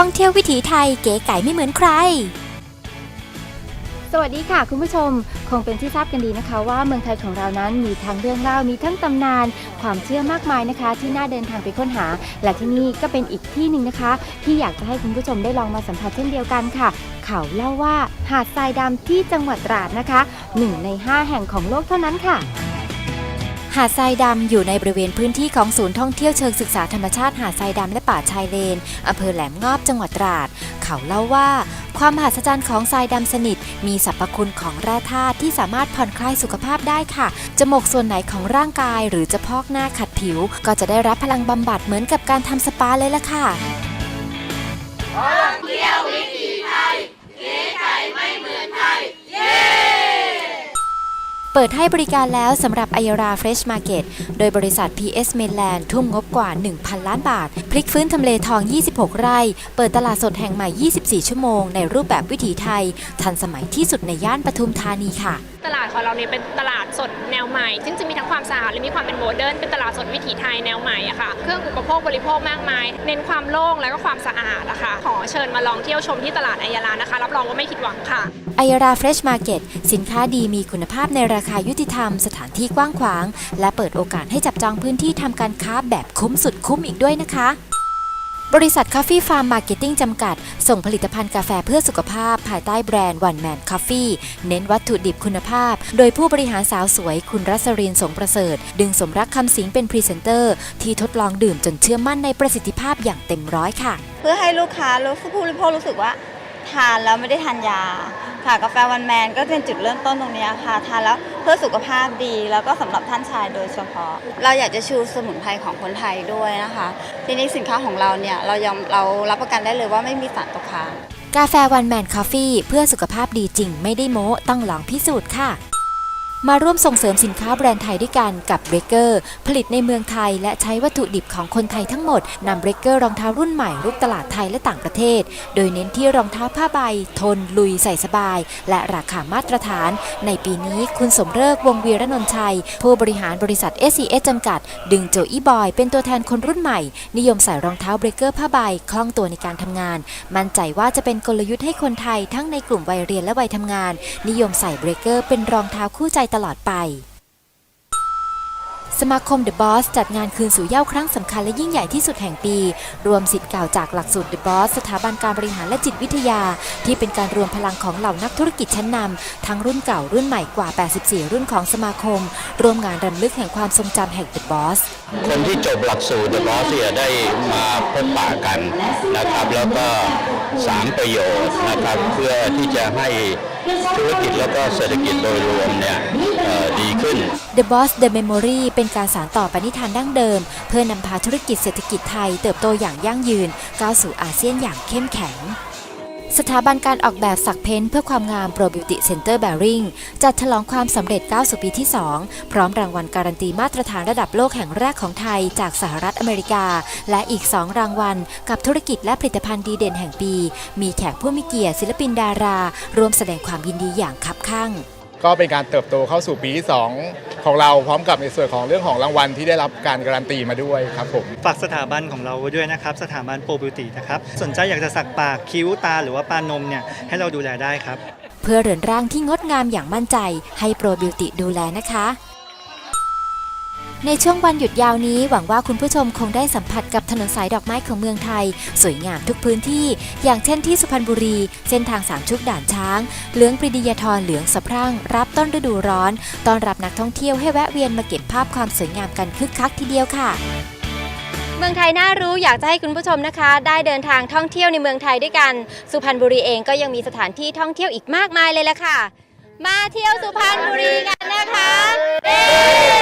ท่องเที่ยววิถีไทยเก๋ไก๋ไม่เหมือนใคร สวัสดีค่ะคุณผู้ชม คงเป็นที่ทราบกันดีนะคะ ว่าเมืองไทยของเรานั้นมีทั้งเรื่องเล่ามีทั้งตำนาน ความเชื่อมากมายนะคะ ที่น่าเดินทางไปค้นหา และที่นี่ก็เป็นอีกที่หนึ่งนะคะ ที่อยากจะให้คุณผู้ชมได้ลองมาสัมผัสเช่นเดียวกันค่ะ เขาเล่าว่าหาดทรายดำที่จังหวัดตราดนะคะหนึ่งใน5แห่งของโลกเท่านั้นค่ะ หาดทรายดำอยู่ในบริเวณพื้นที่ของศูนย์ท่องเที่ยวเชิงศึกษาธรรมชาติหาดทรายดำและป่าชายเลนอำเภอแหลมงอบจังหวัดตราด เขาเล่าว่า ความมหัศจรรย์ของทรายดำสนิท มีสรรพคุณของแร่ธาตุที่สามารถผ่อนคลายสุขภาพได้ค่ะจะหมกส่วนไหนของร่างกายหรือจะพอกหน้าขัดผิว ก็จะได้รับพลังบำบัดเหมือนกับการทำสปาเลยล่ะค่ะ เปิดให้บริการแล้วสำหรับ a y a r a Fresh Market โดยบริษัท PS Mainland ทุ่มงบกว่า 1,000 ล้านบาท พลิกฟื้นทำเลทอง 26 ไร่ เปิดตลาดสดแห่งใหม่ 24 ชั่วโมง ในรูปแบบวิถีไทย ทันสมัยที่สุดในย่านปทุมธานีค่ะตลาดของเราเนี่ยเป็นตลาดสดแนวใหม่ซึ่งจะมีทั้งความสะอาดและมีความเป็นโมเดิร์นเป็นตลาดสดวิถีไทยแนวใหม่อะค่ะเครื่องอุปโภคบริโภคมากมาย เน้นความโล่งและก็ความสะอาดอะค่ะขอเชิญมาลองเที่ยวชมที่ตลาดอายาลานะคะ รับรองว่าไม่ผิดหวังค่ะ a y a r a Fresh Market สินค้าดีมีคุณภาพในราคายุติธรรม สถานที่กว้างขวาง และเปิดโอกาสให้จับจองพื้นที่ทำการค้าแบบคุ้มสุดคุ้มอีกด้วยนะคะ บริษัท Coffee Farm Marketing จำกัด ส่งผลิตภัณฑ์กาแฟเพื่อสุขภาพ ภายใต้แบรนด์ One Man Coffee เน้นวัตถุดิบคุณภาพ โดยผู้บริหารสาวสวยคุณรัศรินสงประเสริฐ ดึงสมรักคำสิงเป็นพรีเซนเตอร์ ที่ทดลองดื่มจนเชื่อมั่นในประสิทธิภาพอย่างเต็มร้อยค่ะ เพื่อให้ลูกค้ารู้ผู้บริโภครู้สึกว่า ทานแล้วไม่ได้ทานยา ค่ะกาแฟวันแมนก็เป็นจุดเริ่มต้นตรงนี้ค่ะทานแล้วเพื่อสุขภาพดีแล้วก็สำหรับท่านชายโดยเฉพาะ เราอยากจะชูสมุนไพรของคนไทยด้วยนะคะ ทีนี้สินค้าของเราเนี่ยเรายอมเรารับประกันได้เลยว่าไม่มีสารตกค้างกาแฟวันแมนคอฟฟี่เพื่อสุขภาพดีจริงไม่ได้โม้ต้องลองพิสูจน์ค่ะ มาร่วมส่งเสริมสินค้าแบรนด์ไทยด้วยกันกับเบรกเกอร์ผลิตในเมืองไทยและใช้วัตถุดิบของคนไทยทั้งหมดนำเบรกเกอร์รองเท้ารุ่นใหม่รูปตลาดไทยและต่างประเทศ โดยเน้นที่รองเท้าผ้าใบ ทน ลุยใส่สบาย และราคามาตรฐาน ในปีนี้คุณสมเริกวงวีระนนท์ชัย ผู้บริหารบริษัท s c s จำกัด ดึงโจอี้บอย เป็นตัวแทนคนรุ่นใหม่ นิยมใส่รองเท้าเบรกเกอร์ผ้าใบคล่องตัวในการทำงาน มั่นใจว่าจะเป็นกลยุทธ์ให้คนไทยทั้งในกลุ่มวัยเรียนและวัยทำงาน นิยมใส่เบรกเกอร์เป็นรองเท้าคู่ใจตลอดไป สมาคม The Boss จัดงานคืนสู่เหย้าครั้งสำคัญและยิ่งใหญ่ที่สุดแห่งปี รวมสิทธิ์เก่าจากหลักสูตร The Boss สถาบันการบริหารและจิตวิทยา ที่เป็นการรวมพลังของเหล่านักธุรกิจชั้นนำทั้งรุ่นเก่ารุ่นใหม่กว่า 84 รุ่นของสมาคม ร่วมงานรำลึกแห่งความทรงจำแห่ง The Boss คนที่จบหลักสูตร The Boss เนี่ยได้มาพบปะกันนะครับ แล้วก็สามประโยชน์นะครับเพื่อที่จะให้ธุรกิจแล้วก็เศรษฐกิจโดยรวมเนี่ย ดีขึ้น The Boss The Memory เป็นการสานต่อปณิธานดั้งเดิม เพื่อนำพาธุรกิจเศรษฐกิจไทยเติบโตอย่างยั่งยืนก้าวสู่อาเซียนอย่างเข้มแข็งสถาบันการออกแบบสักเพ้นเพื่อความงาม Pro Beauty Center Bearing จัดฉลองความสำเร็จก้าสู่ปีที่ 2 พร้อมรางวัลการันตีมาตรฐานระดับโลกแห่งแรกของไทยจากสหรัฐอเมริกา และอีก 2 รางวัล กับธุรกิจและผลิตภัณฑ์ดีเด่นแห่งปี มีแขกผู้มีเกียรติศิลปินดารา ร่วมแสดงความยินดีอย่างคับข้าง ก็เป็นการเติบโตเข้าสู่ปีที่ 2 ของเราพร้อมกับในส่วนของเรื่องของรางวัลที่ได้รับการการันตีมาด้วยครับผมฝากสถาบันของเราไว้ด้วยนะครับ สถาบันโปรบิวตี้นะครับ สนใจอยากจะสักปากคิ้วตาหรือว่าปานนมเนี่ยให้เราดูแลได้ครับ เพื่อเรือนร่างที่งดงามอย่างมั่นใจให้โปรบิวติดูแลนะคะ ในช่วงวันหยุดยาวนี้หวังว่าคุณผู้ชมคงได้สัมผัสกับถนนสายดอกไม้ของเมืองไทย สวยงามทุกพื้นที่ อย่างเช่นที่สุพรรณบุรี เส้นทางสามชุกด่านช้าง เหลืองปรีดียทรเหลืองสะพรั่ง รับต้นฤดูร้อนต้อนรับนักท่องเที่ยวให้แวะเวียนมาเก็บภาพความสวยงามกันคึกคักทีเดียวค่ะเมืองไทยน่ารู้อยากจะให้คุณผู้ชมนะคะ ได้เดินทางท่องเที่ยวในเมืองไทยด้วยกัน สุพรรณบุรีเองก็ยังมีสถานที่ท่องเที่ยวอีกมากมายเลยละค่ะ มาเที่ยวสุพรรณบุรีกันนะคะ